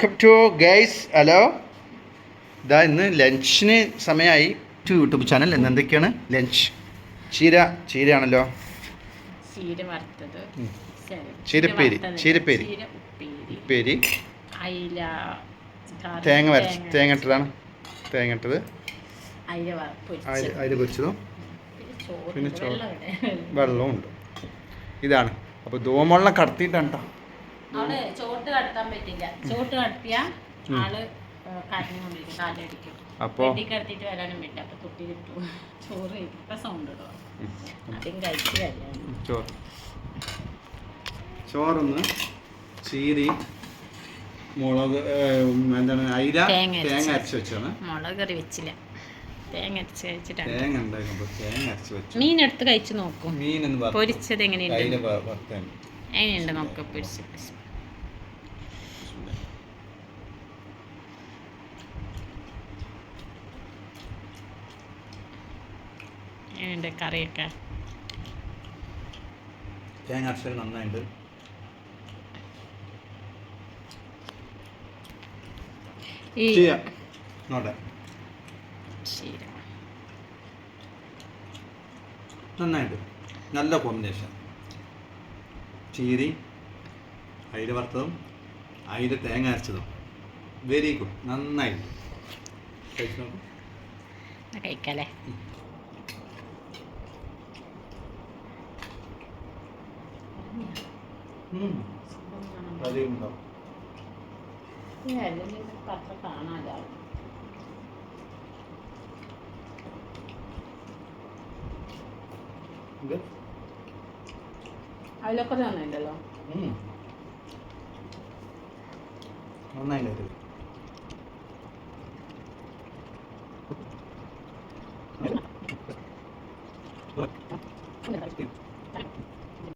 Welcome to guys hello ഇതാ ഇന്ന് ലഞ്ചിന് സമയമായി ടു യൂട്യൂബ് ചാനൽ ഇന്ന് എന്തൊക്കെയാണ്? ലഞ്ച്. ചീര. ചീരയാണല്ലോ. ചീരപ്പേരി, ചീരപ്പേരി. ചീര ഉപ്പേരി. തേങ്ങ വരച്ച് തേങ്ങ ഇട്ടതാണ്. തേങ്ങ ഇട്ടത്. അയില പൊരിച്ചത്. പിന്നെ വെള്ളവും ഉണ്ട് ഇതാണ്. അപ്പോൾ ധൂമുള്ള കടത്തിയിട്ടാണ് കേട്ടോ അവിടെ ചോട്ട് കടത്താൻ പറ്റില്ല. ചോട്ട് കടത്തിയ ആൾ കരഞ്ഞുകൊണ്ടിരിക്കും കാലടിക്കും അപ്പോൾ വെട്ടി കടത്തിയിട്ട് വരാനും പറ്റില്ല. അപ്പൊ തുട്ടി കിട്ടും. ചോറ് ഇപ്പൊ സൗണ്ട് അതും കഴിച്ച് ചോറ്. ചോറൊന്ന് ചീരി മുളക് എന്താണ് അയില തേങ്ങ അരച്ച്. വെച്ചാണ്. മുളക് കറി വെച്ചില്ല. തേങ്ങ അരച്ച് കഴിച്ചിട്ടാണ്. തേങ്ങ ഉണ്ടാക്കുമ്പോൾ തേങ്ങ അരച്ച് വെച്ചു മീൻ എടുത്ത് കഴിച്ചു നോക്കും. മീൻ പൊരിച്ചത് എങ്ങനെയുണ്ട്? അയില നമുക്ക് പിടിച്ച് എങ്ങനെയുണ്ട് കറിയൊക്കെ? തേങ്ങ നന്നായിട്ട്. ഈ നന്നായിട്ട്. നല്ല കോമ്പിനേഷൻ. ചീരി അയില വറുത്തതും അയില തേങ്ങ അരച്ചതും. വെരി ഗുഡ് നന്നായിട്ട് കഴിച്ചു നോക്കൂ. കഴിക്കല്ലേ? ഉണ്ടാവും. പത്ര കാണാലോ ഇത്? അതിലൊക്കെ തന്നില്ലല്ലോ ഉം. നന്നായിട്ട്